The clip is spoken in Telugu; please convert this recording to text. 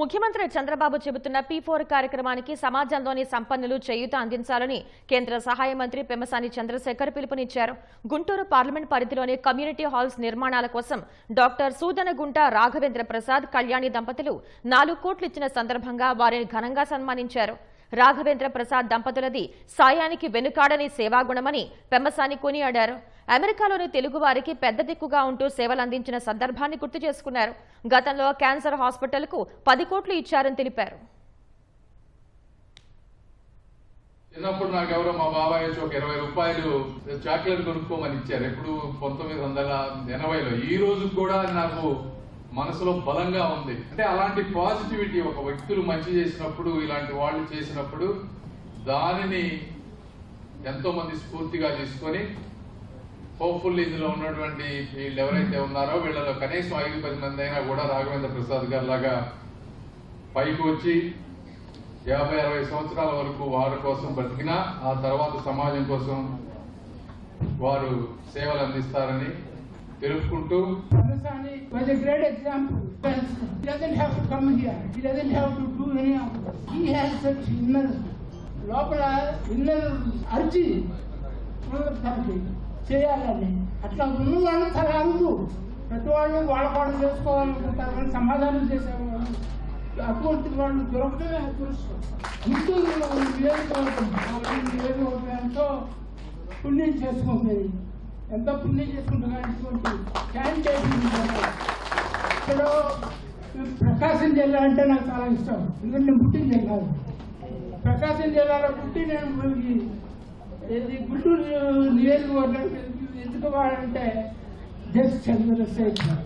ముఖ్యమంత్రి చంద్రబాబు చెబుతున్న పీ ఫోర్ కార్యక్రమానికి సమాజంలోని సంపన్నులు చేయూత అందించాలని కేంద్ర సహాయ మంత్రి పెమ్మసాని చంద్రశేఖర్ పిలుపునిచ్చారు. గుంటూరు పార్లమెంట్ పరిధిలోని కమ్యూనిటీ హాల్స్ నిర్మాణాల కోసం డాక్టర్ సూదనగుంట రాఘవేంద్ర ప్రసాద్ కళ్యాణి దంపతులు నాలుగు కోట్లు ఇచ్చిన సందర్భంగా వారిని ఘనంగా సన్మానించారు. రాఘవేంద్ర ప్రసాద్ దంపతులది సాయానికి వెనుకాడని సేవాగుణమని పెమ్మసాని కొనియాడారు. అమెరికాలోని తెలుగువారికి పెద్ద దిక్కుగా ఉంటూ సేవలందించిన సందర్భాన్ని గుర్తు చేసుకున్నారు. గతంలో క్యాన్సర్ హాస్పిటల్కు పది కోట్లు ఇచ్చారని తెలిపారు. చిన్నప్పుడు నాకు ఎవరో మా బాబాయ్ ఒక ఇరవై రూపాయలు చాక్లెట్ కొనుక్కోమని ఇచ్చారు. ఎప్పుడు పంతొమ్మిది వందల ఎనభైలో. ఈ రోజు కూడా నాకు మనసులో బలంగా ఉంది. అంటే అలాంటి పాజిటివిటీ ఒక వ్యక్తులు మంచి చేసినప్పుడు ఇలాంటి వాళ్ళు చేసినప్పుడు దానిని ఎంతో మంది స్ఫూర్తిగా తీసుకొని హోప్ఫుల్ ఇందులో ఉన్నటువంటి వీళ్ళు ఎవరైతే ఉన్నారో వీళ్ళలో కనీసం ఐదు పది మంది అయినా కూడా రాఘవేంద్ర ప్రసాద్ గారు లాగా పైకి వచ్చి యాభై అరవై సంవత్సరాల వరకు వారి కోసం బ్రతికినా ఆ తర్వాత సమాజం కోసం వారు సేవలు అందిస్తారని తెలుపుకుంటూ was a great example. He doesn't have to come here. He doesn't have to do any of. He has such inner లోపల ఇన్నర్ అర్జీ ఉన్నది చేయాలని. అట్లా ఉన్న వాళ్ళు చాలా ప్రతి వాళ్ళు వాళ్ళ వాళ్ళు చేసుకోవాలనుకుంటారు కానీ సమాధానం చేసేవాళ్ళు అటువంటి వాళ్ళు దొరకడమే అదృష్టం. గుంటూరు నియోజకవర్గం ఆ పుణ్యం చేసుకుంటుంది ఎంతో పుణ్యం చేసుకుంటున్నా ఇటువంటి శానిటేషన్ ఇక్కడ ప్రకాశం జిల్లా అంటే నాకు చాలా ఇష్టం. ఎందుకంటే నేను పుట్టిన జిల్లా ప్రకాశం జిల్లాలో పుట్టి నేను గుంటూరు నియోజకవర్గానికి ఎందుకు వాడంటే జస్ట్ చంద్రశేఖర్